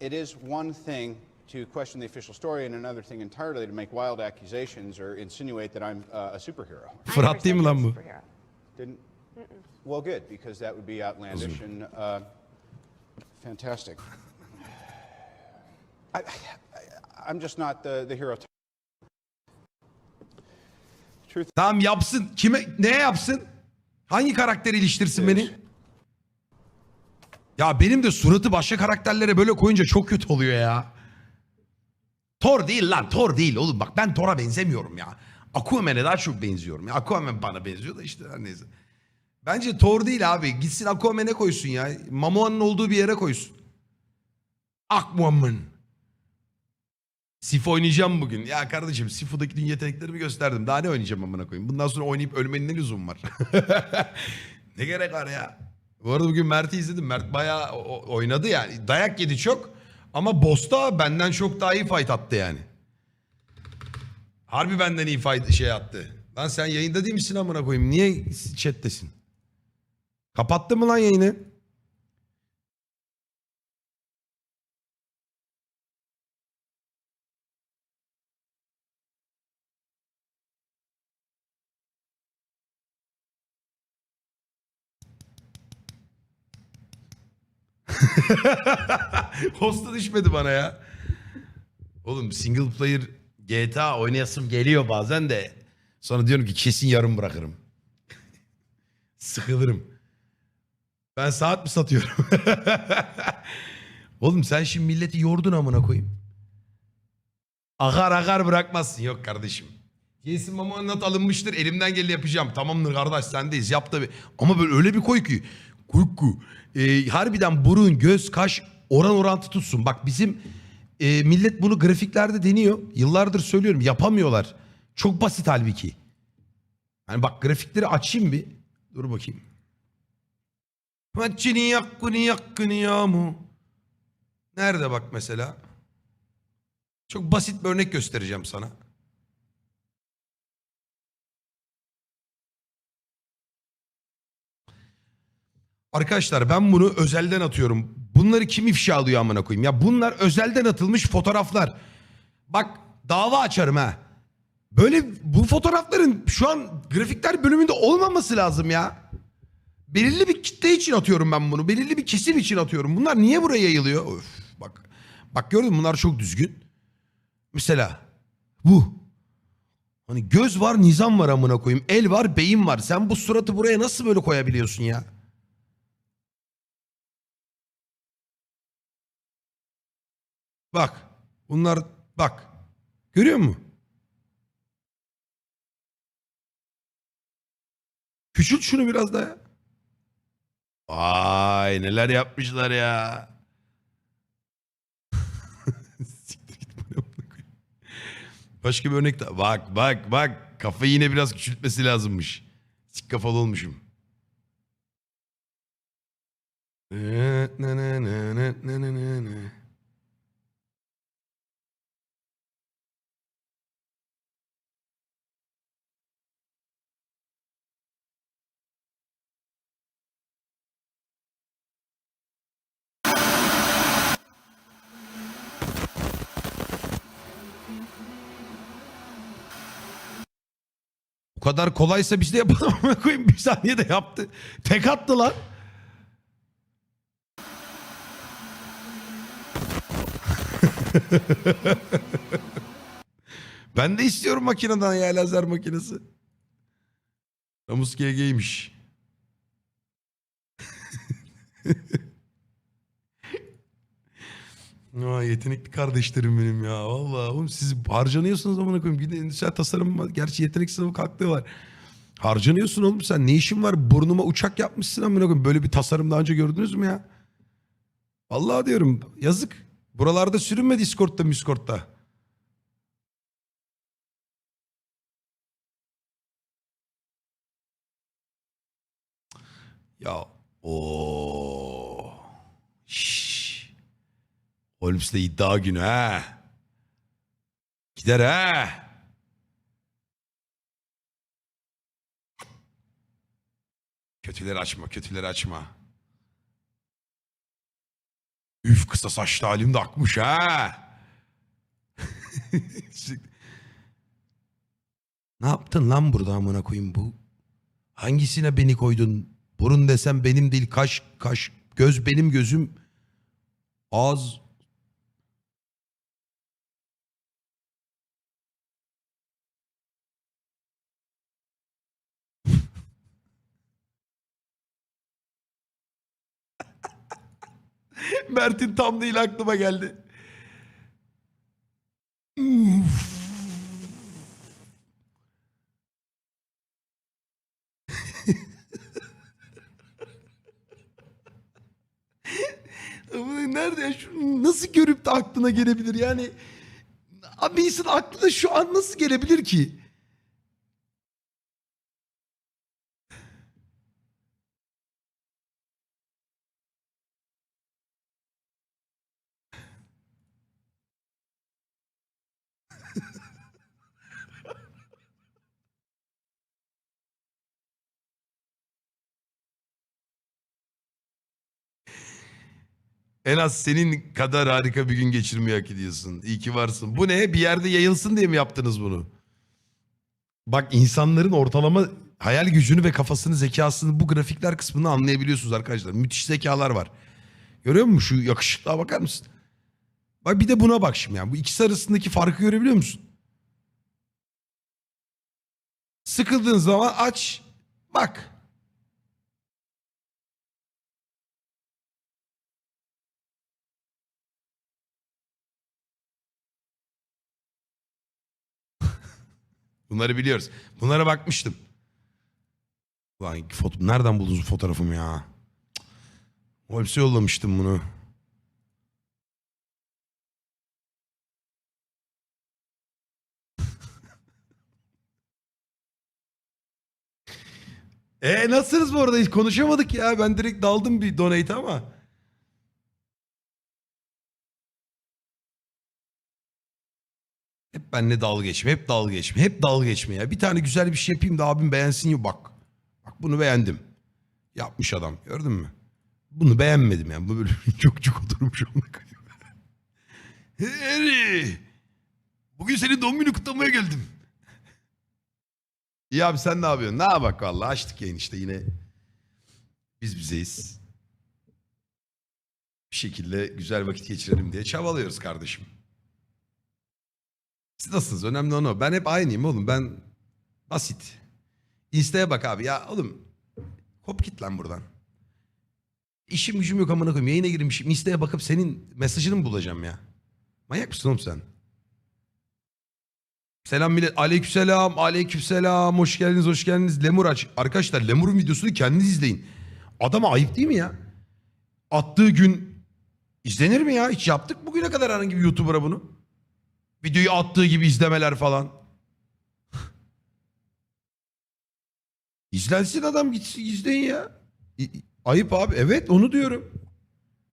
it is one thing to question the official story and another thing entirely to make wild accusations or insinuate that I'm uh, a superhero. Fırat değil mi lan bu? Didn't? Well, good, because that would be outlandish and uh, fantastic. I, I, I'm just not the, the hero. Truth Tamam yapsın. Kime ne yapsın? Hangi karakteri iliştirsin beni? Ya benim de suratı başka karakterlere böyle koyunca çok kötü oluyor ya. Thor değil lan Thor değil oğlum bak ben Thor'a benzemiyorum ya. Aquaman'e daha çok benziyorum. Ya Aquaman bana benziyor da işte neyse. Bence Thor değil abi. Gitsin Aquaman'e koysun ya. Momoa'nın olduğu bir yere koysun. Aquaman. Sif oynayacağım bugün. Ya kardeşim Sifu'daki dün yeteneklerimi gösterdim. Daha ne oynayacağım amına koyayım? Bundan sonra oynayıp ölmenin ne lüzum var? ne gerek var ya? Bu arada bugün Mert'i izledim. Mert bayağı oynadı yani. Dayak yedi çok. Ama Boss'ta benden çok daha iyi fight attı yani. Harbi benden iyi fight şey attı. Lan sen yayında değil misin amına koyayım? Niye chat'tesin? Kapattın mı lan yayını? Hosta düşmedi bana ya. Oğlum single player GTA oynayasım geliyor bazen de. Sonra diyorum ki kesin yarım bırakırım. Sıkılırım. Ben saat mi satıyorum? Oğlum sen şimdi milleti yordun amına koyayım. Agar agar bırakmazsın. Yok kardeşim. Momoa'nın not alınmıştır. Elimden geleni yapacağım. Tamamdır kardeş sendeyiz. Yap tabii. Ama böyle öyle bir koy ki. Kuyku. Ee, harbiden burun, göz, kaş oran orantı tutsun. Bak bizim e, millet bunu grafiklerde deniyor. Yıllardır söylüyorum. Yapamıyorlar. Çok basit halbuki. Yani bak grafikleri açayım bir. Dur bakayım. Maçını yakkını yakkını yamu. Nerede bak mesela? Çok basit bir örnek göstereceğim sana. Arkadaşlar ben bunu özelden atıyorum. Bunları kim ifşa alıyor amına koyayım? Ya bunlar özelden atılmış fotoğraflar. Bak dava açarım ha. Böyle bu fotoğrafların şu an grafikler bölümünde olmaması lazım ya. Belirli bir kitle için atıyorum ben bunu. Belirli bir kesim için atıyorum. Bunlar niye buraya yayılıyor? Öf, bak. Bak gördün mü bunlar çok düzgün. Mesela bu. Hani göz var nizam var amına koyayım. El var beyin var. Sen bu suratı buraya nasıl böyle koyabiliyorsun ya? Bak. Bunlar bak. Görüyor musun? Küçült şunu biraz daha. Vay neler yapmışlar ya. Başka bir örnek daha. Bak bak bak. Kafayı yine biraz küçültmesi lazımmış. Sik kafalı olmuşum. Ne ne ne ne ne ne ne ne kadar kolaysa biz de yapalım koyayım. Bir saniyede yaptı. Tek attı lan. ben de istiyorum makineden ya lazer makinesi. Ramus GG'ymiş. Aa, yetenekli kardeşlerim benim ya. Vallahi oğlum siz harcanıyorsunuz amına koyayım. Gidin endüstriyel tasarım var. Gerçi yetenek sınavı kalktığı var. Harcanıyorsun oğlum sen. Ne işin var? Burnuma uçak yapmışsın amına koyayım. Böyle bir tasarım daha önce gördünüz mü ya? Vallahi diyorum yazık. Buralarda sürünme Discord'da Discord'da. Ya o Şşş. Holmes'le iddia günü ha. Gider ha. Kötüleri açma, kötüleri açma. Üf kısa saçlı halim de akmış ha. ne yaptın lan burada amına koyayım bu? Hangisine beni koydun? Burun desem benim değil kaş kaş göz benim gözüm ağız Mert'in tam değil aklıma geldi. Nerede ya? Şu nasıl görüp de aklına gelebilir yani? Abi insan aklına şu an nasıl gelebilir ki? En az senin kadar harika bir gün geçirmeyi hak ediyorsun. İyi ki varsın. Bu ne? Bir yerde yayılsın diye mi yaptınız bunu? Bak insanların ortalama hayal gücünü ve kafasını, zekasını bu grafikler kısmını anlayabiliyorsunuz arkadaşlar. Müthiş zekalar var. Görüyor musun? Şu yakışıklığa bakar mısın? Bak bir de buna bak şimdi. Yani. Bu ikisi arasındaki farkı görebiliyor musun? Sıkıldığın zaman aç, bak. Bunları biliyoruz. Bunlara bakmıştım. Ulan foto nereden buldunuz bu fotoğrafımı ya? Holmes'e yollamıştım bunu. E nasılsınız bu arada? Hiç konuşamadık ya. Ben direkt daldım bir donate ama. Hep benimle dalga geçme, hep dalga geçme, hep dalga geçme ya. Bir tane güzel bir şey yapayım da abim beğensin ya bak. Bak bunu beğendim. Yapmış adam gördün mü? Bunu beğenmedim yani. Bu böyle çok çok oturmuş onu Harry! Bugün senin doğum günü kutlamaya geldim. İyi abi sen ne yapıyorsun? Ne bak vallahi açtık yayın işte yine. Biz bizeyiz. Bir şekilde güzel vakit geçirelim diye çabalıyoruz kardeşim. Siz nasılsınız? Önemli olan o. Ben hep aynıyım oğlum. Ben basit. İsteğe bak abi. Ya oğlum kop git lan buradan. İşim gücüm yok amına koyayım. Yayına girmişim. İsteğe bakıp senin mesajını mı bulacağım ya? Manyak mısın oğlum sen? Selam millet. Aleykümselam. Aleykümselam. Hoş geldiniz. Hoş geldiniz. Lemur aç. Arkadaşlar Lemur'un videosunu kendiniz izleyin. Adama ayıp değil mi ya? Attığı gün izlenir mi ya? Hiç yaptık bugüne kadar herhangi bir YouTuber'a bunu. Videoyu attığı gibi izlemeler falan. İzlensin adam gitsin izleyin ya. Ayıp abi. Evet onu diyorum.